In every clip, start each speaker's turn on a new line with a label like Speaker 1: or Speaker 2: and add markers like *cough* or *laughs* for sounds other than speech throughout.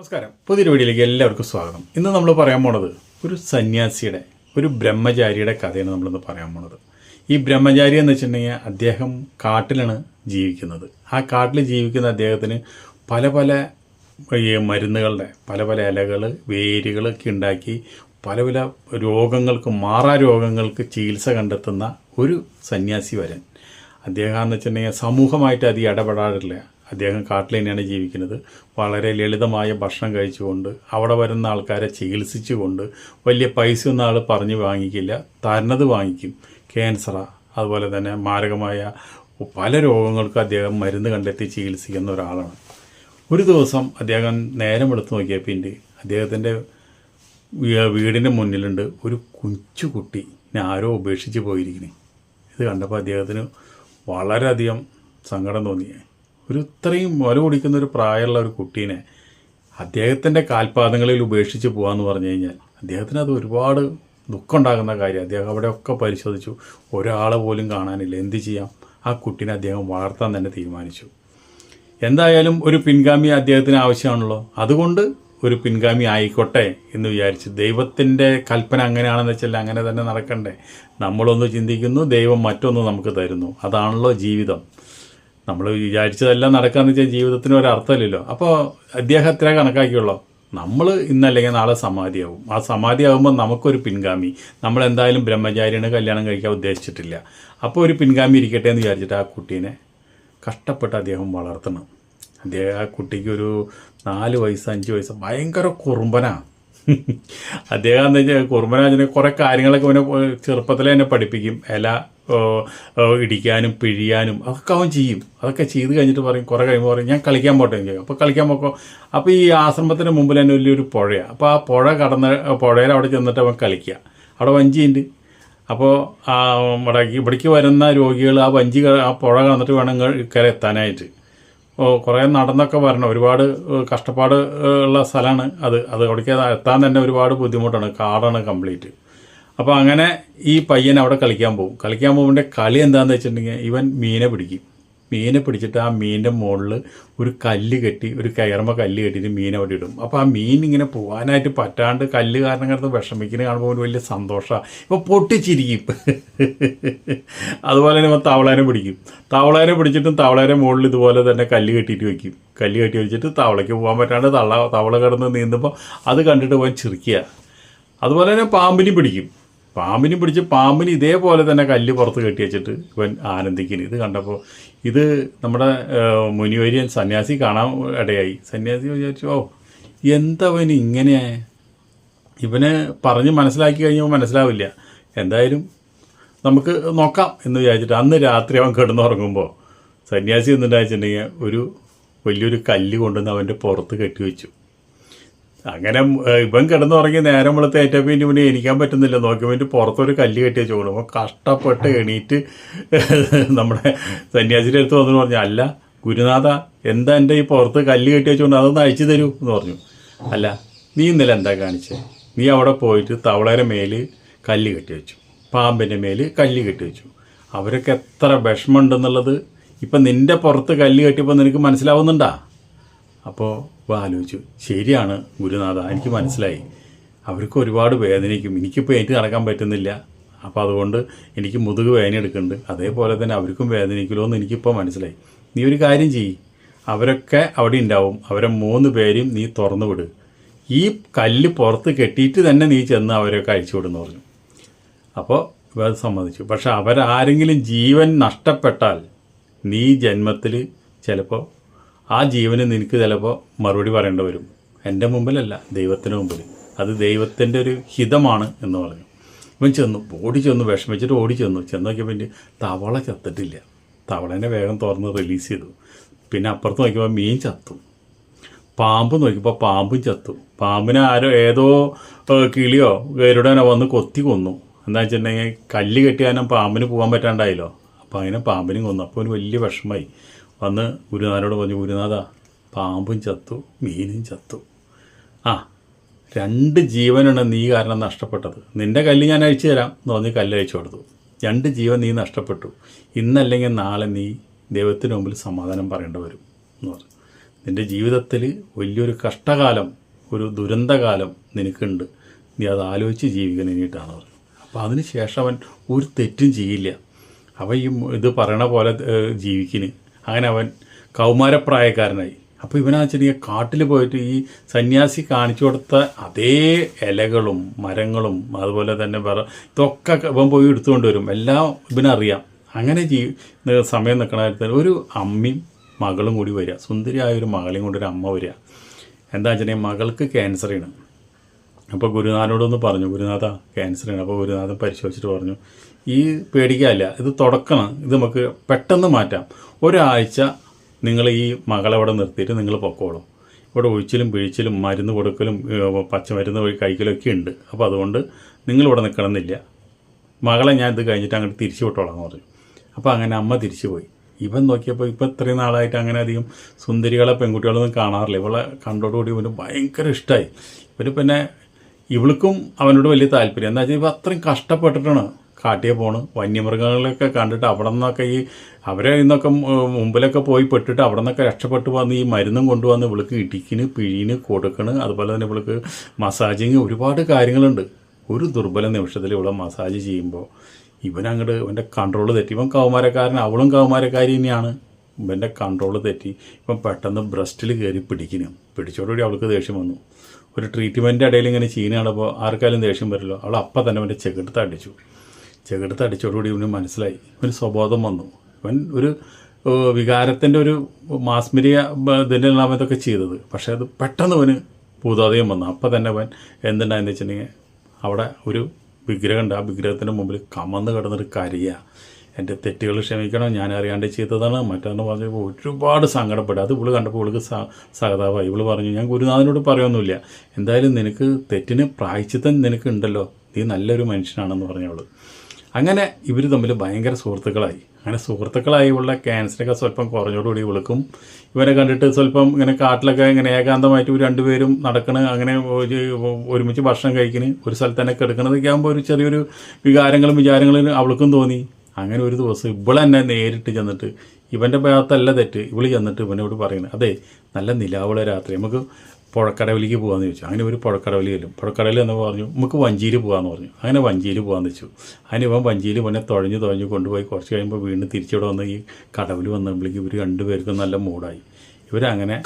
Speaker 1: നമസ്കാരം പുതിയൊരു വീഡിയോയിലേക്ക് എല്ലാവർക്കും സ്വാഗതം ഇന്ന് നമ്മൾ പറയാൻ പോണത് ഒരു സന്യാസിയുടെ ഒരു ബ്രഹ്മചാരിയുടെ കഥയാണ് നമ്മളിന്ന് പറയാൻ പോണത് ഈ ബ്രഹ്മചാരി എന്ന് വെച്ചിട്ടുണ്ടെങ്കിൽ അദ്ദേഹം കാട്ടിലാണ് ജീവിക്കുന്നത് ആ കാട്ടിൽ ജീവിക്കുന്ന അദ്ദേഹത്തിന് പല പല മരുന്നുകളുടെ പല പല ഇലകൾ വേരുകളൊക്കെ ഉണ്ടാക്കി പല പല രോഗങ്ങൾക്ക് മാറാ രോഗങ്ങൾക്ക് ചികിത്സ കണ്ടെത്തുന്ന ഒരു സന്യാസി വരൻ അദ്ദേഹം എന്ന് വെച്ചിട്ടുണ്ടെങ്കിൽ സമൂഹമായിട്ട് അത് ഇടപെടാറില്ല അദ്ദേഹം കാട്ടിൽ തന്നെയാണ് ജീവിക്കുന്നത് വളരെ ലളിതമായ ഭക്ഷണം കഴിച്ചുകൊണ്ട് അവിടെ വരുന്ന ആൾക്കാരെ ചികിത്സിച്ചുകൊണ്ട് വലിയ പൈസ ഒന്നും ആൾ പറഞ്ഞ് വാങ്ങിക്കില്ല തരണത് വാങ്ങിക്കും ക്യാൻസറാ അതുപോലെ തന്നെ മാരകമായ പല രോഗങ്ങൾക്കും അദ്ദേഹം മരുന്ന് കണ്ടെത്തി ചികിത്സിക്കുന്ന ഒരാളാണ് ഒരു ദിവസം അദ്ദേഹം നേരം എടുത്തു നോക്കിയ പിന്നെ അദ്ദേഹത്തിൻ്റെ വീടിൻ്റെ മുന്നിലുണ്ട് ഒരു കുഞ്ചുകുട്ടി കുട്ടി ഞാൻ ആരോ ഉപേക്ഷിച്ച് പോയിരിക്കുന്നത് ഇത് കണ്ടപ്പോൾ അദ്ദേഹത്തിന് വളരെയധികം സങ്കടം തോന്നിയേ ഒരു ഇത്രയും വല കുടിക്കുന്ന ഒരു പ്രായമുള്ള ഒരു കുട്ടീനെ അദ്ദേഹത്തിൻ്റെ കാൽപാദങ്ങളിൽ ഉപേക്ഷിച്ച് പോകാമെന്ന് പറഞ്ഞു കഴിഞ്ഞാൽ അദ്ദേഹത്തിന് അത് ഒരുപാട് ദുഃഖമുണ്ടാകുന്ന കാര്യം അദ്ദേഹം അവിടെയൊക്കെ പരിശോധിച്ചു ഒരാളെ പോലും കാണാനില്ല എന്ത് ചെയ്യാം ആ കുട്ടീനെ അദ്ദേഹം വളർത്താൻ തന്നെ തീരുമാനിച്ചു എന്തായാലും ഒരു പിൻഗാമി അദ്ദേഹത്തിന് ആവശ്യമാണല്ലോ അതുകൊണ്ട് ഒരു പിൻഗാമി ആയിക്കോട്ടെ എന്ന് വിചാരിച്ച് ദൈവത്തിൻ്റെ കൽപ്പന അങ്ങനെയാണെന്ന് വെച്ചാൽ അങ്ങനെ തന്നെ നടക്കണ്ടേ നമ്മളൊന്ന് ചിന്തിക്കുന്നു ദൈവം മറ്റൊന്ന് നമുക്ക് തരുന്നു അതാണല്ലോ ജീവിതം നമ്മൾ വിചാരിച്ചതെല്ലാം നടക്കാന്ന് വെച്ചാൽ ജീവിതത്തിന് ഒരർത്ഥമില്ലല്ലോ അപ്പോൾ അത്രേ കണക്കാക്കിയുള്ളൂ നമ്മൾ ഇന്നല്ലെങ്കിൽ നാളെ സമാധിയാവും ആ സമാധിയാവുമ്പോൾ നമുക്കൊരു പിൻഗാമി നമ്മൾ എന്തായാലും ബ്രഹ്മചാരിയാണ് കല്യാണം കഴിക്കാൻ ഉദ്ദേശിച്ചിട്ടില്ല അപ്പോൾ ഒരു പിൻഗാമി ഇരിക്കട്ടെ എന്ന് വിചാരിച്ചിട്ട് ആ കുട്ടീനെ കഷ്ടപ്പെട്ട് അദ്ദേഹം വളർത്തണം അദ്ദേഹം ആ കുട്ടിക്ക് ഒരു നാല് വയസ്സ് അഞ്ച് വയസ്സ് ഭയങ്കര കുറുമ്പനാണ് അദ്ദേഹം എന്താ വെച്ചാൽ കുറുമ്പനാജിനെ കുറേ കാര്യങ്ങളൊക്കെ അവനെ ചെറുപ്പത്തിലെ എന്നെ പഠിപ്പിക്കും ഇല ഇടിക്കാനും പിഴിയാനും അതൊക്കെ അവൻ ചെയ്യും അതൊക്കെ ചെയ്ത് കഴിഞ്ഞിട്ട് പറയും കുറേ കഴിയുമ്പോൾ പറയും ഞാൻ കളിക്കാൻ പോട്ടെ ചെയ്യും അപ്പോൾ കളിക്കാൻ പോക്കോ അപ്പോൾ ഈ ആശ്രമത്തിന് മുമ്പിൽ തന്നെ വലിയൊരു പുഴയാണ് അപ്പോൾ ആ പുഴ കടന്ന് പുഴയിൽ അവിടെ ചെന്നിട്ട് അവൻ കളിക്കുക അവിടെ വഞ്ചിയുണ്ട് അപ്പോൾ ആ ഇവിടേക്ക് വരുന്ന രോഗികൾ ആ വഞ്ചി ആ പുഴ കടന്നിട്ട് വേണം കയറി എത്താനായിട്ട് കുറേ നടന്നൊക്കെ വരണം ഒരുപാട് കഷ്ടപ്പാട് ഉള്ള സ്ഥലമാണ് അത് അത് അവിടേക്ക് എത്താൻ തന്നെ ഒരുപാട് ബുദ്ധിമുട്ടാണ് കാടാണ് കംപ്ലീറ്റ് അപ്പോൾ അങ്ങനെ ഈ പയ്യൻ അവിടെ കളിക്കാൻ പോകും കളിക്കാൻ പോകുമ്പോൾ കളി എന്താണെന്ന് വെച്ചിട്ടുണ്ടെങ്കിൽ ഇവൻ മീനെ പിടിക്കും മീനെ പിടിച്ചിട്ട് ആ മീനിൻ്റെ മുകളിൽ ഒരു കല്ല് കെട്ടി ഒരു കയറുമ്പോൾ കല്ല് കെട്ടിയിട്ട് മീൻ അവിടെ ഇടും അപ്പോൾ ആ മീൻ ഇങ്ങനെ പോകാനായിട്ട് പറ്റാണ്ട് കല്ല് കാരണം കിടന്ന് വിഷമിക്കുന്നത് കാണുമ്പോൾ ഒരു വലിയ സന്തോഷമാണ് ഇപ്പോൾ പൊട്ടിച്ചിരിക്കും അതുപോലെ തന്നെ തവളേനെ പിടിക്കും തവളേനെ പിടിച്ചിട്ടും തവളേൻ്റെ മുകളിൽ ഇതുപോലെ തന്നെ കല്ല് കെട്ടിയിട്ട് വയ്ക്കും കല്ല് കെട്ടി വെച്ചിട്ട് തവളയ്ക്ക് പോകാൻ പറ്റാണ്ട് തള്ള തവള കിടന്ന് നീന്തുമ്പോൾ അത് കണ്ടിട്ട് പോകാൻ ചിരിക്കുക അതുപോലെ തന്നെ പാമ്പിനെ പിടിക്കും പാമ്പിനും പിടിച്ച് പാമ്പിന് ഇതേപോലെ തന്നെ കല്ല് പുറത്ത് കെട്ടി വെച്ചിട്ട് ഇവൻ ആനന്ദിക്കുന്നു ഇത് കണ്ടപ്പോൾ ഇത് നമ്മുടെ മുനിവര്യൻ സന്യാസി കാണാൻ ഇടയായി സന്യാസി വിചാരിച്ചു ഓ എന്തവൻ ഇങ്ങനെ ഇവനെ പറഞ്ഞ് മനസ്സിലാക്കി കഴിഞ്ഞപ്പോൾ മനസ്സിലാവില്ല എന്തായാലും നമുക്ക് നോക്കാം എന്ന് വിചാരിച്ചിട്ട് അന്ന് രാത്രി അവൻ കിടന്നുറങ്ങുമ്പോൾ സന്യാസി എന്നിട്ടാച്ചിട്ടുണ്ടെങ്കിൽ ഒരു വലിയൊരു കല്ല് കൊണ്ടുവന്ന് അവൻ്റെ പുറത്ത് കെട്ടിവെച്ചു അങ്ങനെ ഇവൻ തുടങ്ങി നേരം വെളുത്ത് പിന്നെ മുന്നേ എണീക്കാൻ പറ്റുന്നില്ല നോക്കിയപ്പോൾ പുറത്തൊരു കല്ല് കെട്ടിയ ചോടും അപ്പം കഷ്ടപ്പെട്ട് എണീറ്റ് നമ്മുടെ സന്യാസിൻ്റെ അടുത്ത് വന്നു പറഞ്ഞു അല്ല ഗുരുനാഥ എന്താ എൻ്റെ ഈ പുറത്ത് കല്ല് കെട്ടി വെച്ചുകൊണ്ട് അതൊന്ന് അഴിച്ചു തരൂ എന്ന് പറഞ്ഞു അല്ല നീ ഇന്നലെ എന്താ കാണിച്ചേ നീ അവിടെ പോയിട്ട് തവളയുടെ മേൽ കല്ല് കെട്ടി വെച്ചു പാമ്പിൻ്റെ മേൽ കല്ല് കെട്ടി വെച്ചു അവരൊക്കെ എത്ര വിഷമമുണ്ടെന്നുള്ളത് ഇപ്പം നിൻ്റെ പുറത്ത് കല്ല് കെട്ടിയപ്പോൾ നിനക്ക് മനസ്സിലാവുന്നുണ്ടോ അപ്പോൾ ആലോചിച്ചു ശരിയാണ് ഗുരുനാഥ എനിക്ക് മനസ്സിലായി അവർക്ക് ഒരുപാട് വേദനയ്ക്കും എനിക്കിപ്പോൾ എനിക്ക് നടക്കാൻ പറ്റുന്നില്ല അപ്പോൾ അതുകൊണ്ട് എനിക്ക് മുതുക് വേദന എടുക്കുന്നുണ്ട് അതേപോലെ തന്നെ അവർക്കും വേദനിക്കുമല്ലോ എന്ന് എനിക്കിപ്പോൾ മനസ്സിലായി നീ ഒരു കാര്യം ചെയ്യ് അവരൊക്കെ അവിടെ ഉണ്ടാവും അവരെ മൂന്ന് പേരെയും നീ തുറന്നു വിട് ഈ കല്ല് പുറത്ത് കെട്ടിയിട്ട് തന്നെ നീ ചെന്ന് അവരൊക്കെ അഴിച്ചു വിടുന്നു പറഞ്ഞു അപ്പോൾ അത് സമ്മതിച്ചു പക്ഷെ അവരാരെങ്കിലും ജീവൻ നഷ്ടപ്പെട്ടാൽ നീ ജന്മത്തിൽ ചിലപ്പോൾ ആ ജീവന് നിനക്ക് ചിലപ്പോൾ മറുപടി പറയേണ്ടി വരും എൻ്റെ മുമ്പിലല്ല ദൈവത്തിന് മുമ്പിൽ അത് ദൈവത്തിൻ്റെ ഒരു ഹിതമാണ് എന്ന് പറഞ്ഞു ഇവൻ ചെന്നു ഓടി ചെന്നു വിഷമിച്ചിട്ട് ഓടി ചെന്നു ചെന്ന് നോക്കിയപ്പോൾ എൻ്റെ തവള ചത്തിട്ടില്ല തവളേനെ വേഗം തുറന്ന് റിലീസ് ചെയ്തു പിന്നെ അപ്പുറത്ത് നോക്കിയപ്പോൾ മീൻ ചത്തു പാമ്പ് നോക്കിയപ്പോൾ പാമ്പും ചത്തു പാമ്പിനെ ആരോ ഏതോ കിളിയോ ഗരുടനോ വന്ന് കൊത്തി കൊന്നു എന്താ വെച്ചിട്ടുണ്ടെങ്കിൽ കല്ല് കെട്ടിയാനും പാമ്പിന് പോകാൻ പറ്റാണ്ടായല്ലോ അപ്പോൾ അങ്ങനെ പാമ്പിനും കൊന്നു അപ്പോൾ ഒരു വലിയ വിഷമമായി വന്ന് ഗുരുനാഥനോട് പറഞ്ഞു ഗുരുനാഥ പാമ്പും ചത്തു മീനും ചത്തു ആ രണ്ട് ജീവനാണ് നീ കാരണം നഷ്ടപ്പെട്ടത് നിൻ്റെ കല്ല് ഞാൻ അഴിച്ചു തരാം എന്ന് പറഞ്ഞ് കല്ല് അയച്ചു കൊടുത്തു രണ്ട് ജീവൻ നീ നഷ്ടപ്പെട്ടു ഇന്നല്ലെങ്കിൽ നാളെ നീ ദൈവത്തിന് മുമ്പിൽ സമാധാനം പറയേണ്ടി വരും എന്ന് പറഞ്ഞു നിൻ്റെ ജീവിതത്തിൽ വലിയൊരു കഷ്ടകാലം ഒരു ദുരന്തകാലം നിനക്കുണ്ട് നീ അത് ആലോചിച്ച് ജീവിക്കണം ഇനിയിട്ടാണ് പറഞ്ഞു അപ്പോൾ അതിന് ശേഷം അവൻ ഒരു തെറ്റും ചെയ്യില്ല അവ ഈ ഇത് പറയണ പോലെ ജീവിക്കിന് അങ്ങനെ അവൻ കൗമാരപ്രായക്കാരനായി അപ്പോൾ ഇവനാ ചെറിയ കാട്ടിൽ പോയിട്ട് ഈ സന്യാസി കാണിച്ചു കൊടുത്ത അതേ ഇലകളും മരങ്ങളും അതുപോലെ തന്നെ വേറെ ഇതൊക്കെ ഇവൻ പോയി എടുത്തുകൊണ്ട് വരും എല്ലാം ഇവനറിയാം അങ്ങനെ ജീ സമയം നിൽക്കണ കാര്യത്തിൽ ഒരു അമ്മയും മകളും കൂടി വരിക സുന്ദരിയായ ഒരു മകളെയും കൊണ്ടൊരു അമ്മ വരിക എന്താ വെച്ചിട്ടുണ്ടെങ്കിൽ മകൾക്ക് ക്യാൻസറാണ് അപ്പോൾ ഗുരുനാഥനോടൊന്ന് പറഞ്ഞു ഗുരുനാഥ ക്യാൻസറാണ് അപ്പോൾ ഗുരുനാഥൻ പരിശോധിച്ചിട്ട് പറഞ്ഞു ഈ പേടിക്കാല്ല ഇത് തുടക്കണം ഇത് നമുക്ക് പെട്ടെന്ന് മാറ്റാം ഒരാഴ്ച നിങ്ങൾ ഈ മകളെ അവിടെ നിർത്തിയിട്ട് നിങ്ങൾ പൊക്കോളും ഇവിടെ ഒഴിച്ചിലും പിഴിച്ചിലും മരുന്ന് കൊടുക്കലും പച്ചമരുന്ന് കഴിക്കലും ഒക്കെ ഉണ്ട് അപ്പോൾ അതുകൊണ്ട് നിങ്ങളിവിടെ നിൽക്കണമെന്നില്ല മകളെ ഞാൻ ഇത് കഴിഞ്ഞിട്ട് അങ്ങോട്ട് തിരിച്ചു വിട്ടോളാം എന്ന് പറഞ്ഞു അപ്പോൾ അങ്ങനെ അമ്മ തിരിച്ചു പോയി ഇവൻ നോക്കിയപ്പോൾ ഇപ്പോൾ ഇത്രയും നാളായിട്ട് അങ്ങനെ അധികം സുന്ദരികളെ പെൺകുട്ടികളൊന്നും കാണാറില്ല ഇവളെ കണ്ടോടുകൂടി ഇവന് ഭയങ്കര ഇഷ്ടമായി ഇവന് പിന്നെ ഇവൾക്കും അവനോട് വലിയ താല്പര്യം എന്താ വെച്ചാൽ ഇവ അത്രയും കഷ്ടപ്പെട്ടിട്ടാണ് കാട്ടിയെ പോണ് വന്യമൃഗങ്ങളെയൊക്കെ കണ്ടിട്ട് അവിടെ നിന്നൊക്കെ ഈ അവരെ ഇന്നൊക്കെ മുമ്പിലൊക്കെ പോയി പെട്ടിട്ട് അവിടെ നിന്നൊക്കെ രക്ഷപ്പെട്ടു വന്ന് ഈ മരുന്നും കൊണ്ടുവന്ന് ഇവൾക്ക് ഇടിക്കിന് പിഴിന് കൊടുക്കണ് അതുപോലെ തന്നെ ഇവൾക്ക് മസാജിങ് ഒരുപാട് കാര്യങ്ങളുണ്ട് ഒരു ദുർബല നിമിഷത്തിൽ ഇവളെ മസാജ് ചെയ്യുമ്പോൾ ഇവൻ ഇവൻ്റെ കൺട്രോൾ തെറ്റി ഇവൻ കൗമാരക്കാരൻ അവളും കൗമാരക്കാരി തന്നെയാണ് ഇവൻ്റെ കൺട്രോൾ തെറ്റി ഇപ്പം പെട്ടെന്ന് ബ്രസ്റ്റിൽ കയറി പിടിക്കുന്നു പിടിച്ചോടുകൂടി അവൾക്ക് ദേഷ്യം വന്നു ഒരു ട്രീറ്റ്മെൻറ്റ് ഇടയിൽ ഇങ്ങനെ അപ്പോൾ ആർക്കാലും ദേഷ്യം വരുമല്ലോ അവൾ അപ്പം തന്നെ അവൻ്റെ ചെകിടുത്ത് അടിച്ചു ചെകിടുത്ത് അടിച്ചോടുകൂടി ഇവന് മനസ്സിലായി ഇവന് സ്വബോധം വന്നു ഇവൻ ഒരു വികാരത്തിൻ്റെ ഒരു മാസ്മരിയ ഇതിൻ്റെല്ലാം ഇതൊക്കെ ചെയ്തത് പക്ഷേ അത് പെട്ടെന്ന് അവന് ഭൂതാതയും വന്നു അപ്പം തന്നെ അവൻ എന്തുണ്ടായെന്ന് വെച്ചിട്ടുണ്ടെങ്കിൽ അവിടെ ഒരു വിഗ്രഹമുണ്ട് ആ വിഗ്രഹത്തിൻ്റെ മുമ്പിൽ കമന്ന് കിടന്നൊരു കരിയ എൻ്റെ തെറ്റുകൾ ക്ഷമിക്കണം ഞാൻ അറിയാണ്ട് ചെയ്തതാണ് മറ്റാണ്ട് പറഞ്ഞപ്പോൾ ഒരുപാട് സങ്കടപ്പെടും അത് ഇവള് കണ്ടപ്പോൾ ഇവൾക്ക് സഹതാവായി ഇവള് പറഞ്ഞു ഞാൻ ഗുരുനാഥനോട് പറയൊന്നുമില്ല എന്തായാലും നിനക്ക് തെറ്റിന് പ്രായച്ചിത്തം നിനക്ക് ഉണ്ടല്ലോ നീ നല്ലൊരു മനുഷ്യനാണെന്ന് പറഞ്ഞവള് അങ്ങനെ ഇവർ തമ്മിൽ ഭയങ്കര സുഹൃത്തുക്കളായി അങ്ങനെ സുഹൃത്തുക്കളായി ഉള്ള ക്യാൻസറൊക്കെ സ്വല്പം കുറഞ്ഞോടുകൂടി വിളിക്കും ഇവരെ കണ്ടിട്ട് സ്വല്പം ഇങ്ങനെ കാട്ടിലൊക്കെ ഇങ്ങനെ ഏകാന്തമായിട്ട് രണ്ടുപേരും നടക്കണ് അങ്ങനെ ഒരുമിച്ച് ഭക്ഷണം കഴിക്കണ് ഒരു സ്ഥലത്ത് തന്നെ കിടക്കണതൊക്കെ ആകുമ്പോൾ ഒരു ചെറിയൊരു വികാരങ്ങളും വിചാരങ്ങളും അവൾക്കും തോന്നി അങ്ങനെ ഒരു ദിവസം ഇവളെന്നെ നേരിട്ട് ചെന്നിട്ട് ഇവൻ്റെ ഭാഗത്തല്ല തെറ്റ് ഇവള് ചെന്നിട്ട് ഇവനോട് പറയുന്നത് അതെ നല്ല നിലാവുള്ള രാത്രി നമുക്ക് പുഴക്കടവിലേക്ക് പോകാമെന്ന് ചോദിച്ചു അങ്ങനെ ഒരു പുഴക്കടവിലേക്ക് ചെല്ലും പുഴക്കടവിൽ എന്ന് പറഞ്ഞു നമുക്ക് വഞ്ചിയിൽ പോകാമെന്ന് പറഞ്ഞു അങ്ങനെ വഞ്ചിയിൽ പോകാമെന്ന് വെച്ചു അതിന് ഇവൻ വഞ്ചിയിൽ പിന്നെ തുഴഞ്ഞ് തുഴഞ്ഞ് കൊണ്ടുപോയി കുറച്ച് കഴിയുമ്പോൾ വീണ്ടും തിരിച്ചിവിടെ വന്ന് ഈ കടവിൽ വന്നപ്പോഴേക്കും ഇവർ രണ്ടുപേർക്കും നല്ല മൂടായി ഇവരങ്ങനെ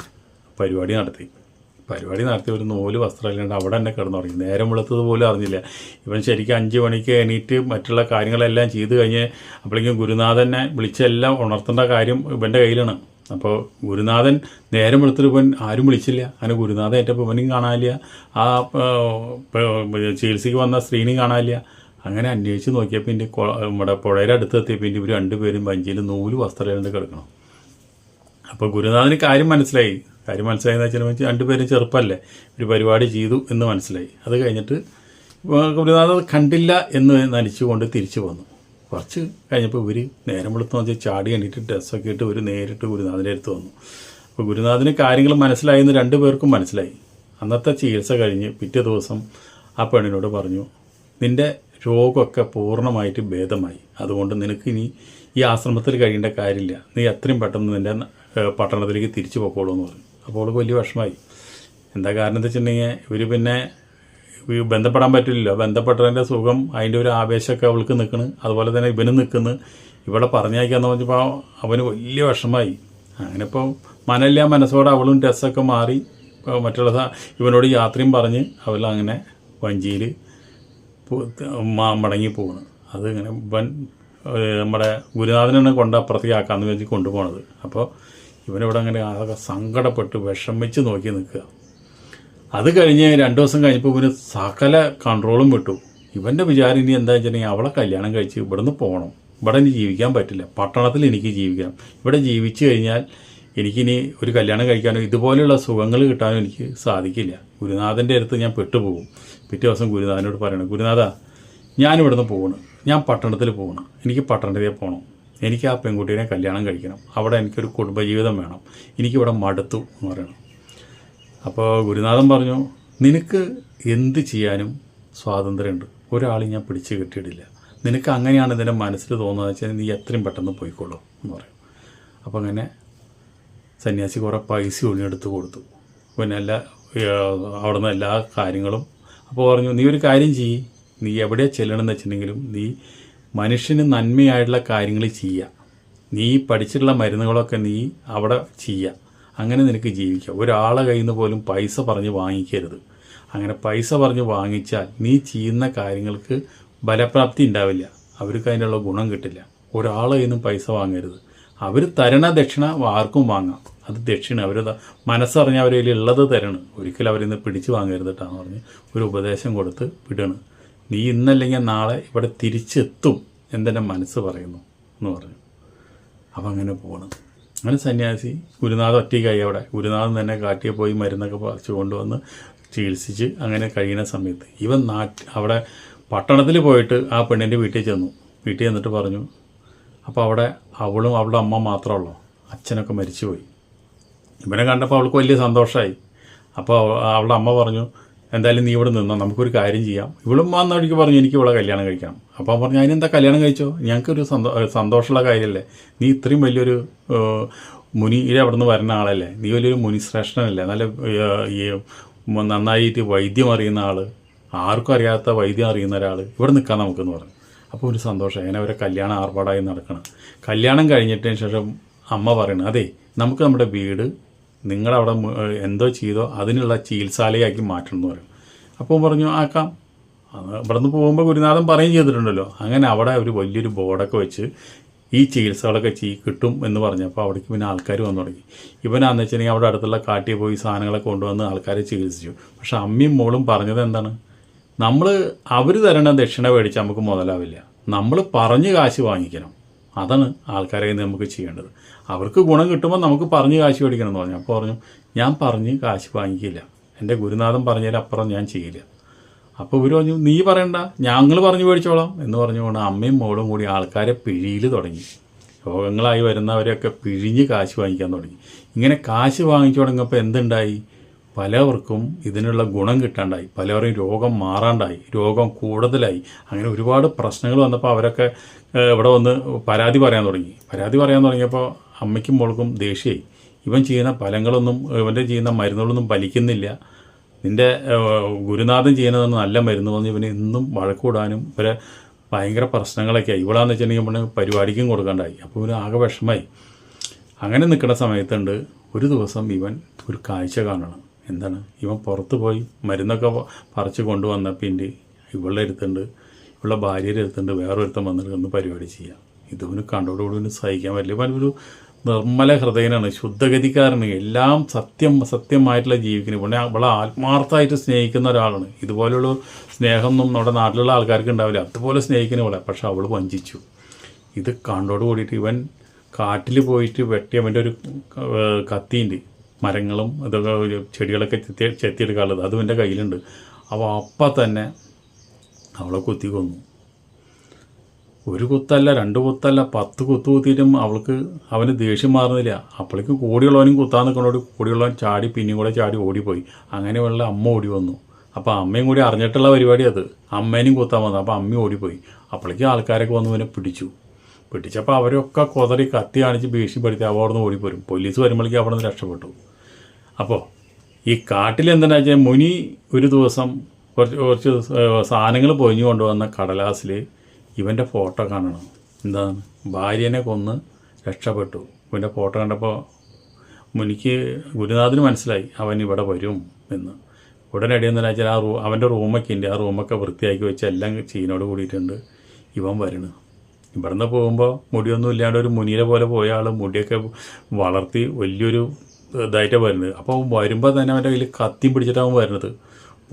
Speaker 1: പരിപാടി നടത്തി പരിപാടി നടത്തി ഒരു നൂല് ഇല്ലാണ്ട് അവിടെ തന്നെ കിടന്നു തുടങ്ങി നേരം വെളുത്തത് പോലും അറിഞ്ഞില്ല ഇവൻ ശരിക്കും അഞ്ച് മണിക്ക് എണീറ്റ് മറ്റുള്ള കാര്യങ്ങളെല്ലാം ചെയ്ത് കഴിഞ്ഞ് അപ്പോഴേക്കും ഗുരുനാഥനെ വിളിച്ചെല്ലാം ഉണർത്തേണ്ട കാര്യം ഇവൻ്റെ കയ്യിലാണ് അപ്പോൾ ഗുരുനാഥൻ നേരം വെളുത്തിട്ട് ഇവൻ ആരും വിളിച്ചില്ല അങ്ങനെ ഗുരുനാഥൻ ഏറ്റപ്പോൾ ഇവനും കാണാനില്ല ആ ചികിത്സയ്ക്ക് വന്ന സ്ത്രീനെയും കാണാനില്ല അങ്ങനെ അന്വേഷിച്ച് നോക്കിയപ്പോൾ ഇതിൻ്റെ നമ്മുടെ പുഴയുടെ അടുത്ത് എത്തിയപ്പോൾ എൻ്റെ ഇവർ രണ്ടുപേരും വഞ്ചിയിൽ നൂല് വസ്ത്രമില്ലാണ്ട് കിടക്കണം അപ്പോൾ ഗുരുനാഥന് കാര്യം മനസ്സിലായി കാര്യം മനസ്സിലായെന്ന് വെച്ചാൽ വെച്ച് രണ്ടുപേരും ചെറുപ്പമല്ലേ ഒരു പരിപാടി ചെയ്തു എന്ന് മനസ്സിലായി അത് കഴിഞ്ഞിട്ട് ഗുരുനാഥ് അത് കണ്ടില്ല എന്ന് നനച്ചുകൊണ്ട് തിരിച്ചു വന്നു കുറച്ച് കഴിഞ്ഞപ്പോൾ ഇവർ നേരം വെളുത്തു വെച്ചാൽ ചാടി കണ്ടിട്ട് ഡ്രസ്സൊക്കെ ഇട്ട് ഒരു നേരിട്ട് ഗുരുനാഥിൻ്റെ അടുത്ത് വന്നു അപ്പോൾ ഗുരുനാഥിന് കാര്യങ്ങൾ മനസ്സിലായെന്ന് രണ്ടു പേർക്കും മനസ്സിലായി അന്നത്തെ ചികിത്സ കഴിഞ്ഞ് പിറ്റേ ദിവസം ആ പെണ്ണിനോട് പറഞ്ഞു നിൻ്റെ രോഗമൊക്കെ പൂർണ്ണമായിട്ട് ഭേദമായി അതുകൊണ്ട് നിനക്ക് ഇനി ഈ ആശ്രമത്തിൽ കഴിയേണ്ട കാര്യമില്ല നീ എത്രയും പെട്ടെന്ന് നിൻ്റെ പട്ടണത്തിലേക്ക് തിരിച്ചു പോക്കോളൂ എന്ന് പറഞ്ഞു അപ്പോൾ അവൾക്ക് വലിയ വിഷമമായി എന്താ കാരണം എന്താ വെച്ചിട്ടുണ്ടെങ്കിൽ ഇവർ പിന്നെ ബന്ധപ്പെടാൻ പറ്റില്ലല്ലോ ബന്ധപ്പെട്ടതിൻ്റെ സുഖം അതിൻ്റെ ഒരു ആവേശമൊക്കെ അവൾക്ക് നിൽക്കണ് അതുപോലെ തന്നെ ഇവന് നിൽക്കുന്നു ഇവിടെ പറഞ്ഞയക്കാന്ന് പറഞ്ഞപ്പോൾ അവന് വലിയ വിഷമമായി അങ്ങനെ ഇപ്പോൾ മനല്ല മനസ്സോടെ അവളും ഡ്രസ്സൊക്കെ മാറി മറ്റുള്ള ഇവനോട് യാത്രയും പറഞ്ഞ് അവൾ അങ്ങനെ വഞ്ചിയിൽ മടങ്ങി പോകുന്നു അത് ഇങ്ങനെ ഇവൻ നമ്മുടെ ഗുരുനാഥനാണ് കൊണ്ട് അപ്പുറത്തേക്കാക്കാമെന്ന് വെച്ച് കൊണ്ടുപോകണത് അപ്പോൾ ഇവനിവിടെ അങ്ങനെ ആകെ സങ്കടപ്പെട്ട് വിഷമിച്ച് നോക്കി നിൽക്കുക അത് കഴിഞ്ഞ് രണ്ട് ദിവസം കഴിഞ്ഞപ്പോൾ ഇവന് സകല കൺട്രോളും വിട്ടു ഇവൻ്റെ വിചാരം ഇനി എന്താ വെച്ചാൽ അവളെ കല്യാണം കഴിച്ച് ഇവിടുന്ന് പോകണം ഇവിടെ ഇനി ജീവിക്കാൻ പറ്റില്ല പട്ടണത്തിൽ എനിക്ക് ജീവിക്കണം ഇവിടെ ജീവിച്ചു കഴിഞ്ഞാൽ എനിക്കിനി ഒരു കല്യാണം കഴിക്കാനോ ഇതുപോലെയുള്ള സുഖങ്ങൾ കിട്ടാനോ എനിക്ക് സാധിക്കില്ല ഗുരുനാഥൻ്റെ അടുത്ത് ഞാൻ പെട്ടുപോകും പിറ്റേ ദിവസം ഗുരുനാഥനോട് പറയണം ഗുരുനാഥ ഞാനിവിടുന്ന് പോകണം ഞാൻ പട്ടണത്തിൽ പോകണം എനിക്ക് പട്ടണത്തിലേ പോകണം എനിക്ക് ആ പെൺകുട്ടീനെ കല്യാണം കഴിക്കണം അവിടെ എനിക്കൊരു കുടുംബജീവിതം വേണം എനിക്കിവിടെ മടുത്തു എന്ന് പറയണം അപ്പോൾ ഗുരുനാഥൻ പറഞ്ഞു നിനക്ക് എന്ത് ചെയ്യാനും സ്വാതന്ത്ര്യമുണ്ട് ഒരാളെ ഞാൻ പിടിച്ചു കിട്ടിയിട്ടില്ല നിനക്ക് അങ്ങനെയാണ് ഇതിൻ്റെ മനസ്സിൽ തോന്നുന്നത് വെച്ചാൽ നീ എത്രയും പെട്ടെന്ന് പോയിക്കോളൂ എന്ന് പറയും അപ്പോൾ അങ്ങനെ സന്യാസി കുറേ പൈസ ഒഴിഞ്ഞെടുത്ത് കൊടുത്തു പിന്നെ എല്ലാ അവിടുന്ന് എല്ലാ കാര്യങ്ങളും അപ്പോൾ പറഞ്ഞു നീ ഒരു കാര്യം ചെയ്യ് നീ എവിടെയാണ് ചെല്ലണമെന്ന് വെച്ചിട്ടുണ്ടെങ്കിലും നീ മനുഷ്യന് നന്മയായിട്ടുള്ള കാര്യങ്ങൾ ചെയ്യുക നീ പഠിച്ചിട്ടുള്ള മരുന്നുകളൊക്കെ നീ അവിടെ ചെയ്യുക അങ്ങനെ നിനക്ക് ജീവിക്കാം ഒരാളെ കയ്യിൽ നിന്ന് പോലും പൈസ പറഞ്ഞ് വാങ്ങിക്കരുത് അങ്ങനെ പൈസ പറഞ്ഞ് വാങ്ങിച്ചാൽ നീ ചെയ്യുന്ന കാര്യങ്ങൾക്ക് ഫലപ്രാപ്തി ഉണ്ടാവില്ല അവർക്ക് അതിനുള്ള ഗുണം കിട്ടില്ല ഒരാളെ നിന്നും പൈസ വാങ്ങരുത് അവർ തരണ ദക്ഷിണ ആർക്കും വാങ്ങാം അത് ദക്ഷിണ അവർ മനസ്സറിഞ്ഞ് അവരെ ഉള്ളത് തരണം ഒരിക്കലും അവരിന്ന് നിന്ന് പിടിച്ചു വാങ്ങരുത് കേട്ടാന്ന് പറഞ്ഞ് ഒരു ഉപദേശം കൊടുത്ത് വിടണം നീ ഇന്നല്ലെങ്കിൽ നാളെ ഇവിടെ തിരിച്ചെത്തും എന്തെൻ്റെ മനസ്സ് പറയുന്നു എന്ന് പറഞ്ഞു അപ്പം അങ്ങനെ പോകണം അങ്ങനെ സന്യാസി ഗുരുനാഥ് ഒറ്റയ്ക്കായി അവിടെ ഗുരുനാഥൻ തന്നെ കാട്ടിയ പോയി മരുന്നൊക്കെ പറിച്ചു കൊണ്ടുവന്ന് ചികിത്സിച്ച് അങ്ങനെ കഴിയുന്ന സമയത്ത് ഇവൻ നാട്ട് അവിടെ പട്ടണത്തിൽ പോയിട്ട് ആ പെണ്ണിൻ്റെ വീട്ടിൽ ചെന്നു വീട്ടിൽ ചെന്നിട്ട് പറഞ്ഞു അപ്പോൾ അവിടെ അവളും അവളുടെ അമ്മ മാത്രമുള്ളൂ അച്ഛനൊക്കെ മരിച്ചുപോയി ഇവനെ കണ്ടപ്പോൾ അവൾക്ക് വലിയ സന്തോഷമായി അപ്പോൾ അവളുടെ അമ്മ പറഞ്ഞു എന്തായാലും നീ ഇവിടെ നിന്നോ നമുക്കൊരു കാര്യം ചെയ്യാം ഇവളും വന്നവഴിക്ക് പറഞ്ഞു എനിക്ക് ഇവളെ കല്യാണം കഴിക്കണം അപ്പം അവൻ പറഞ്ഞു അതിനെന്താ കല്യാണം കഴിച്ചോ ഞങ്ങൾക്കൊരു സന്തോ സന്തോഷമുള്ള കാര്യമല്ലേ നീ ഇത്രയും വലിയൊരു മുനി അവിടെ നിന്ന് വരുന്ന ആളല്ലേ നീ വലിയൊരു മുനി ശ്രേഷ്ഠനല്ലേ നല്ല ഈ നന്നായിട്ട് വൈദ്യം അറിയുന്ന ആൾ ആർക്കും അറിയാത്ത വൈദ്യം അറിയുന്ന ഒരാൾ ഇവിടെ നിൽക്കാം നമുക്കെന്ന് പറഞ്ഞു അപ്പോൾ ഒരു സന്തോഷം അങ്ങനെ അവരെ കല്യാണം ആർപ്പാടായി നടക്കണം കല്യാണം കഴിഞ്ഞിട്ടതിന് ശേഷം അമ്മ പറയണം അതെ നമുക്ക് നമ്മുടെ വീട് നിങ്ങളവിടെ എന്തോ ചെയ്തോ അതിനുള്ള ചികിത്സാലയാക്കി മാറ്റണം എന്ന് പറയും അപ്പോൾ പറഞ്ഞു ആക്കാം ഇവിടെ നിന്ന് പോകുമ്പോൾ ഗുരുനാഥൻ പറയും ചെയ്തിട്ടുണ്ടല്ലോ അങ്ങനെ അവിടെ ഒരു വലിയൊരു ബോർഡൊക്കെ വെച്ച് ഈ ചികിത്സകളൊക്കെ ചെയ് കിട്ടും എന്ന് പറഞ്ഞപ്പോൾ അവിടേക്ക് പിന്നെ ആൾക്കാർ വന്നു തുടങ്ങി ഇവനാന്ന് വെച്ചിട്ടുണ്ടെങ്കിൽ അവിടെ അടുത്തുള്ള കാട്ടിൽ പോയി സാധനങ്ങളൊക്കെ കൊണ്ടുവന്ന് ആൾക്കാരെ ചികിത്സിച്ചു പക്ഷെ അമ്മയും മോളും പറഞ്ഞത് എന്താണ് നമ്മൾ അവർ തരണ ദക്ഷിണ മേടിച്ച് നമുക്ക് മുതലാവില്ല നമ്മൾ പറഞ്ഞ് കാശ് വാങ്ങിക്കണം അതാണ് ആൾക്കാരെ നമുക്ക് ചെയ്യേണ്ടത് അവർക്ക് ഗുണം കിട്ടുമ്പോൾ നമുക്ക് പറഞ്ഞ് കാശ് മേടിക്കണം എന്ന് പറഞ്ഞു അപ്പോൾ പറഞ്ഞു ഞാൻ പറഞ്ഞ് കാശ് വാങ്ങിക്കില്ല എൻ്റെ ഗുരുനാഥൻ അപ്പുറം ഞാൻ ചെയ്യില്ല അപ്പോൾ ഇവർ പറഞ്ഞു നീ പറയണ്ട ഞങ്ങൾ പറഞ്ഞു മേടിച്ചോളാം എന്ന് പറഞ്ഞുകൊണ്ട് അമ്മയും മോളും കൂടി ആൾക്കാരെ പിഴിയിൽ തുടങ്ങി രോഗങ്ങളായി വരുന്നവരെയൊക്കെ പിഴിഞ്ഞ് കാശ് വാങ്ങിക്കാൻ തുടങ്ങി ഇങ്ങനെ കാശ് വാങ്ങിച്ചു തുടങ്ങിയപ്പോൾ എന്തുണ്ടായി പലവർക്കും ഇതിനുള്ള ഗുണം കിട്ടാണ്ടായി പലവരും രോഗം മാറാണ്ടായി രോഗം കൂടുതലായി അങ്ങനെ ഒരുപാട് പ്രശ്നങ്ങൾ വന്നപ്പോൾ അവരൊക്കെ ഇവിടെ വന്ന് പരാതി പറയാൻ തുടങ്ങി പരാതി പറയാൻ തുടങ്ങിയപ്പോൾ അമ്മയ്ക്കും മോൾക്കും ദേഷ്യമായി ഇവൻ ചെയ്യുന്ന ഫലങ്ങളൊന്നും ഇവൻ്റെ ചെയ്യുന്ന മരുന്നുകളൊന്നും ഫലിക്കുന്നില്ല നിൻ്റെ ഗുരുനാഥൻ ചെയ്യുന്നതൊന്നും നല്ല മരുന്ന് പറഞ്ഞ് ഇവന് ഇന്നും വഴക്കൂടാനും ഇവരെ ഭയങ്കര പ്രശ്നങ്ങളൊക്കെ ഇവളാന്ന് വെച്ചിട്ടുണ്ടെങ്കിൽ ഇവിടെ പരിപാടിക്കും കൊടുക്കണ്ടായി അപ്പോൾ ഇവന് ആകെ വിഷമായി അങ്ങനെ നിൽക്കുന്ന സമയത്തുണ്ട് ഒരു ദിവസം ഇവൻ ഒരു കാഴ്ച കാണണം എന്താണ് ഇവൻ പുറത്ത് പോയി മരുന്നൊക്കെ പറിച്ചു കൊണ്ടുവന്നാൽ പിന്നെ ഇവളുടെ അടുത്തുണ്ട് ഇവളുടെ ഭാര്യയുടെ അടുത്തുണ്ട് വേറൊരുത്തൻ വന്നിട്ട് പരിപാടി ചെയ്യാം ഇതവന് കണ്ടോടുകൂടി ഒന്ന് സഹിക്കാൻ പറ്റില്ല ഇവൻ ഒരു നിർമ്മല ഹൃദയനാണ് ശുദ്ധഗതിക്കാരനാണ് എല്ലാം സത്യം സത്യമായിട്ടുള്ള ജീവിക്കുന്നത് ഇവിടെ ഇവളെ ആത്മാർത്ഥമായിട്ട് സ്നേഹിക്കുന്ന ഒരാളാണ് ഇതുപോലെയുള്ള ഒന്നും നമ്മുടെ നാട്ടിലുള്ള ആൾക്കാർക്ക് ഉണ്ടാവില്ല അതുപോലെ സ്നേഹിക്കുന്ന ഇവളെ പക്ഷെ അവൾ വഞ്ചിച്ചു ഇത് കണ്ടോട് കൂടിയിട്ട് ഇവൻ കാട്ടിൽ പോയിട്ട് വെട്ടിയവൻ്റെ ഒരു കത്തിയുണ്ട് മരങ്ങളും ഇതൊക്കെ ചെടികളൊക്കെ ചെത്തി ചെത്തിയെടുക്കാനുള്ളത് അതും എൻ്റെ കയ്യിലുണ്ട് അപ്പോൾ അപ്പം തന്നെ അവളെ കുത്തി കൊന്നു ഒരു കുത്തല്ല രണ്ട് കുത്തല്ല പത്ത് കുത്തു കുത്തിയിട്ടും അവൾക്ക് അവന് ദേഷ്യം മാറുന്നില്ല അപ്പോഴേക്ക് കൂടിയുള്ളവനും കുത്താൻ നിൽക്കുന്നതോട് കൂടിയുള്ളവൻ ചാടി പിന്നെയും കൂടെ ചാടി ഓടിപ്പോയി അങ്ങനെ അമ്മ ഓടി വന്നു അപ്പോൾ അമ്മയും കൂടി അറിഞ്ഞിട്ടുള്ള പരിപാടി അത് അമ്മേനും കുത്താൻ വന്നു അപ്പോൾ അമ്മ ഓടിപ്പോയി അപ്പോഴേക്കും ആൾക്കാരൊക്കെ വന്ന് ഇവനെ പിടിച്ചു പിടിച്ചപ്പോൾ അവരൊക്കെ കൊതറി കത്തി കാണിച്ച് ഭീഷണിപ്പെടുത്തി അവിടെ നിന്ന് ഓടിപ്പോരും പോലീസ് വരുമ്പോഴേക്കും അവിടെ നിന്ന് രക്ഷപ്പെട്ടു അപ്പോൾ ഈ കാട്ടിൽ എന്തിനാ വെച്ചാൽ മുനി ഒരു ദിവസം കുറച്ച് കുറച്ച് സാധനങ്ങൾ പൊഴിഞ്ഞു കൊണ്ടുവന്ന കടലാസിൽ ഇവൻ്റെ ഫോട്ടോ കാണണം എന്താണ് ഭാര്യനെ കൊന്ന് രക്ഷപ്പെട്ടു ഇവൻ്റെ ഫോട്ടോ കണ്ടപ്പോൾ മുനിക്ക് ഗുരുനാഥന് മനസ്സിലായി അവൻ ഇവിടെ വരും എന്ന് ഉടനടി എന്താ വെച്ചാൽ ആ റൂ അവൻ്റെ റൂമൊക്കെ ഉണ്ട് ആ റൂമൊക്കെ വൃത്തിയാക്കി വെച്ച് എല്ലാം ചെയ്യുന്നോട് കൂടിയിട്ടുണ്ട് ഇവൻ വരണ് ഇവിടുന്ന് പോകുമ്പോൾ മുടിയൊന്നും ഇല്ലാണ്ട് ഒരു മുനിയെ പോലെ പോയ ആൾ മുടിയൊക്കെ വളർത്തി വലിയൊരു ഇതായിട്ടാണ് വരുന്നത് അപ്പോൾ വരുമ്പോൾ തന്നെ അവൻ്റെ കയ്യിൽ കത്തി പിടിച്ചിട്ടാണ് വരുന്നത്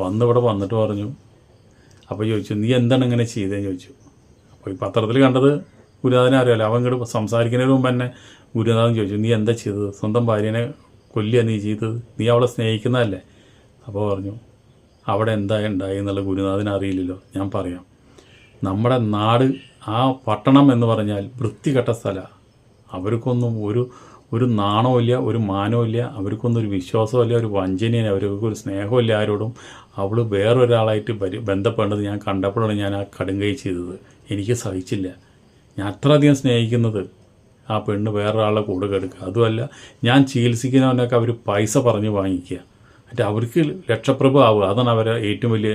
Speaker 1: വന്ന് ഇവിടെ വന്നിട്ട് പറഞ്ഞു അപ്പോൾ ചോദിച്ചു നീ എന്താണ് ഇങ്ങനെ ചെയ്തതെന്ന് ചോദിച്ചു അപ്പോൾ ഈ പത്രത്തിൽ കണ്ടത് ഗുരുനാഥനെ അറിയാമല്ലോ അവൻ ഇങ്ങോട്ട് സംസാരിക്കുന്നതിന് മുമ്പ് തന്നെ ഗുരുനാഥൻ ചോദിച്ചു നീ എന്താ ചെയ്തത് സ്വന്തം ഭാര്യനെ കൊല്ലുക നീ ചെയ്തത് നീ അവളെ സ്നേഹിക്കുന്നതല്ലേ അപ്പോൾ പറഞ്ഞു അവിടെ എന്താ ഉണ്ടായി എന്നുള്ള ഗുരുനാഥന് അറിയില്ലല്ലോ ഞാൻ പറയാം നമ്മുടെ നാട് ആ പട്ടണം എന്ന് പറഞ്ഞാൽ വൃത്തികെട്ട സ്ഥല അവർക്കൊന്നും ഒരു ഒരു നാണവുമില്ല ഒരു മാനവുമില്ല അവർക്കൊന്നും ഒരു ഇല്ല ഒരു വഞ്ചനയില്ല അവർക്ക് ഒരു സ്നേഹമില്ല ആരോടും അവൾ വേറൊരാളായിട്ട് പരി ബന്ധപ്പെടേണ്ടത് ഞാൻ കണ്ടപ്പോഴാണ് ഞാൻ ആ കടുങ്കൈ ചെയ്തത് എനിക്ക് സഹിച്ചില്ല ഞാൻ അത്രയധികം സ്നേഹിക്കുന്നത് ആ പെണ്ണ് വേറൊരാളുടെ കൂടെ കെടുക്കുക അതുമല്ല ഞാൻ ചികിത്സിക്കുന്നവനൊക്കെ അവർ പൈസ പറഞ്ഞ് വാങ്ങിക്കുക എന്നിട്ട് അവർക്ക് ലക്ഷപ്രഭ ആവുക അതാണ് അവരെ ഏറ്റവും വലിയ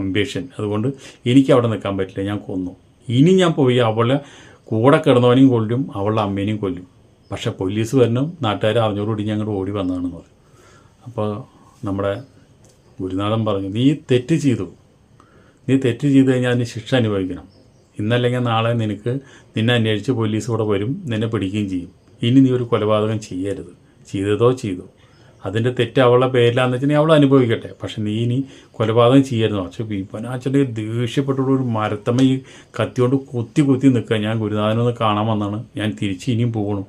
Speaker 1: അംബിഷൻ അതുകൊണ്ട് എനിക്ക് അവിടെ നിൽക്കാൻ പറ്റില്ല ഞാൻ കൊന്നു ഇനി ഞാൻ പോയി അവളെ കൂടെ കിടന്നവനെയും കൊല്ലും അവളുടെ അമ്മേനെയും കൊല്ലും പക്ഷെ പോലീസ് വരണം നാട്ടുകാർ അറിഞ്ഞോടുകൂടി ഞങ്ങൾ ഓടി വന്നതാണെന്ന് പറഞ്ഞു അപ്പോൾ നമ്മുടെ ഗുരുനാഥൻ പറഞ്ഞു നീ തെറ്റ് ചെയ്തു നീ തെറ്റ് ചെയ്ത് കഴിഞ്ഞാൽ അതിന് ശിക്ഷ അനുഭവിക്കണം ഇന്നല്ലെങ്കിൽ നാളെ നിനക്ക് നിന്നെ അന്വേഷിച്ച് പോലീസ് ഇവിടെ വരും നിന്നെ പിടിക്കുകയും ചെയ്യും ഇനി നീ ഒരു കൊലപാതകം ചെയ്യരുത് ചെയ്തതോ ചെയ്തു അതിൻ്റെ തെറ്റ് അവളുടെ പേരിലാന്ന് വെച്ചിട്ടുണ്ടെങ്കിൽ അവൾ അനുഭവിക്കട്ടെ പക്ഷെ നീ ഇനി കൊലപാതകം ചെയ്യരുത് പക്ഷേ വിപനാച്ചൻ്റെ ദേഷ്യപ്പെട്ടുള്ള ഒരു മരത്തമ്മ ഈ കത്തിയോണ്ട് കുത്തി കുത്തി നിൽക്കുക ഞാൻ ഗുരുനാഥനൊന്ന് കാണാൻ വന്നാണ് ഞാൻ തിരിച്ച് ഇനിയും പോകണം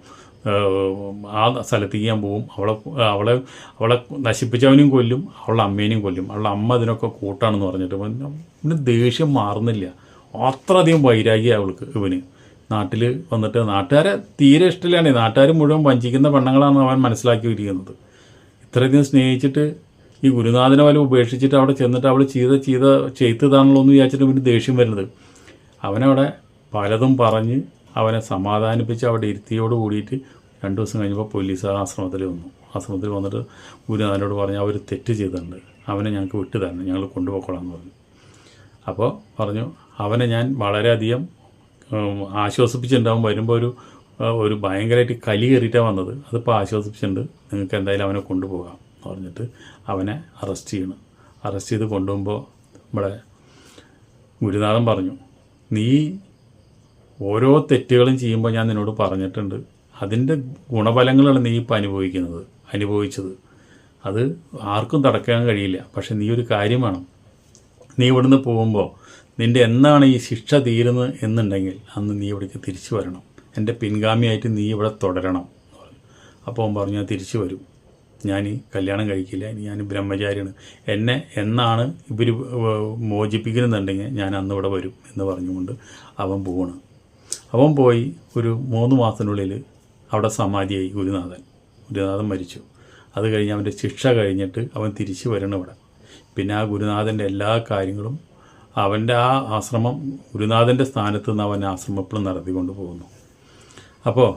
Speaker 1: ആ സ്ഥലത്തേക്ക് ഞാൻ പോവും അവളെ അവളെ അവളെ നശിപ്പിച്ചവനെയും കൊല്ലും അവളുടെ അമ്മേനെയും കൊല്ലും അവളുടെ അമ്മ അതിനൊക്കെ കൂട്ടാണെന്ന് പറഞ്ഞിട്ട് പിന്നെ ദേഷ്യം മാറുന്നില്ല അത്രയധികം വൈരാഗ്യ അവൾക്ക് ഇവന് നാട്ടിൽ വന്നിട്ട് നാട്ടുകാരെ തീരെ ഇഷ്ടമില്ലാണ് നാട്ടുകാർ മുഴുവൻ വഞ്ചിക്കുന്ന പെണ്ണുങ്ങളാണ് അവൻ മനസ്സിലാക്കിയിരിക്കുന്നത് ഇത്രയധികം സ്നേഹിച്ചിട്ട് ഈ ഗുരുനാഥനെ വല്ല ഉപേക്ഷിച്ചിട്ട് അവിടെ ചെന്നിട്ട് അവൾ ചെയ്ത ചെയ്ത ചെയ്തതാണല്ലോ എന്ന് വിചാരിച്ചിട്ട് പിന്നെ ദേഷ്യം വരുന്നത് അവനവിടെ പലതും പറഞ്ഞ് അവനെ സമാധാനിപ്പിച്ച് അവിടെ ഇരുത്തിയോട് കൂടിയിട്ട് രണ്ട് ദിവസം കഴിഞ്ഞപ്പോൾ പോലീസ് ആശ്രമത്തിൽ വന്നു ആശ്രമത്തിൽ വന്നിട്ട് ഗുരുനാഥനോട് പറഞ്ഞു അവർ തെറ്റ് ചെയ്തിട്ടുണ്ട് അവനെ ഞങ്ങൾക്ക് വിട്ടു തരണം ഞങ്ങൾ കൊണ്ടുപോയിക്കോളാം എന്ന് പറഞ്ഞു അപ്പോൾ പറഞ്ഞു അവനെ ഞാൻ വളരെയധികം ആശ്വസിപ്പിച്ചിട്ടുണ്ടാവും വരുമ്പോൾ ഒരു ഒരു ഭയങ്കരമായിട്ട് കലി കയറിയിട്ടാണ് വന്നത് അതിപ്പോൾ ആശ്വസിപ്പിച്ചിട്ടുണ്ട് നിങ്ങൾക്ക് എന്തായാലും അവനെ കൊണ്ടുപോകാം എന്ന് പറഞ്ഞിട്ട് അവനെ അറസ്റ്റ് ചെയ്യണം അറസ്റ്റ് ചെയ്ത് കൊണ്ടുപോകുമ്പോൾ നമ്മുടെ ഗുരുനാഥൻ പറഞ്ഞു നീ ഓരോ തെറ്റുകളും ചെയ്യുമ്പോൾ ഞാൻ നിന്നോട് പറഞ്ഞിട്ടുണ്ട് അതിൻ്റെ ഗുണഫലങ്ങളാണ് നീ ഇപ്പം അനുഭവിക്കുന്നത് അനുഭവിച്ചത് അത് ആർക്കും തടക്കാൻ കഴിയില്ല പക്ഷെ നീ ഒരു കാര്യം വേണം നീ ഇവിടുന്ന് പോകുമ്പോൾ നിൻ്റെ എന്നാണ് ഈ ശിക്ഷ തീരുന്നത് എന്നുണ്ടെങ്കിൽ അന്ന് നീ ഇവിടേക്ക് തിരിച്ചു വരണം എൻ്റെ പിൻഗാമിയായിട്ട് നീ ഇവിടെ തുടരണം അപ്പോൾ അവൻ പറഞ്ഞു ഞാൻ തിരിച്ചു വരും ഞാൻ കല്യാണം കഴിക്കില്ല ഞാൻ ബ്രഹ്മചാരിയാണ് എന്നെ എന്നാണ് ഇവർ മോചിപ്പിക്കുന്നുണ്ടെങ്കിൽ ഞാൻ അന്ന് ഇവിടെ വരും എന്ന് പറഞ്ഞുകൊണ്ട് അവൻ പോവാണ് അവൻ പോയി ഒരു മൂന്ന് മാസത്തിനുള്ളിൽ അവിടെ സമാധിയായി ഗുരുനാഥൻ ഗുരുനാഥൻ മരിച്ചു അത് കഴിഞ്ഞ് അവൻ്റെ ശിക്ഷ കഴിഞ്ഞിട്ട് അവൻ തിരിച്ചു വരണം ഇവിടെ പിന്നെ ആ ഗുരുനാഥൻ്റെ എല്ലാ കാര്യങ്ങളും അവൻ്റെ ആ ആശ്രമം ഗുരുനാഥൻ്റെ സ്ഥാനത്ത് നിന്ന് അവൻ ആശ്രമം എപ്പോഴും നടത്തിക്കൊണ്ട് പോകുന്നു അപ്പോൾ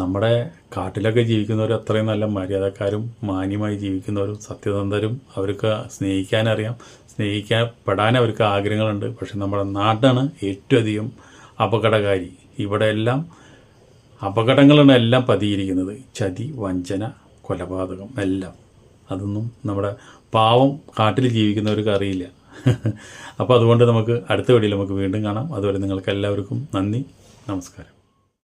Speaker 1: നമ്മുടെ കാട്ടിലൊക്കെ ജീവിക്കുന്നവർ അത്രയും നല്ല മര്യാദക്കാരും മാന്യമായി ജീവിക്കുന്നവരും സത്യസന്ധരും അവർക്ക് സ്നേഹിക്കാനറിയാം സ്നേഹിക്കപ്പെടാൻ അവർക്ക് ആഗ്രഹങ്ങളുണ്ട് പക്ഷെ നമ്മുടെ നാടാണ് ഏറ്റവും അധികം അപകടകാരി ഇവിടെ എല്ലാം അപകടങ്ങളാണ് എല്ലാം പതിയിരിക്കുന്നത് ചതി വഞ്ചന കൊലപാതകം എല്ലാം അതൊന്നും നമ്മുടെ പാവം കാട്ടിൽ ജീവിക്കുന്നവർക്ക് അറിയില്ല *laughs* അപ്പോൾ അതുകൊണ്ട് നമുക്ക് അടുത്ത വീഡിയോയിൽ നമുക്ക് വീണ്ടും കാണാം അതുവരെ നിങ്ങൾക്ക് എല്ലാവർക്കും നന്ദി നമസ്കാരം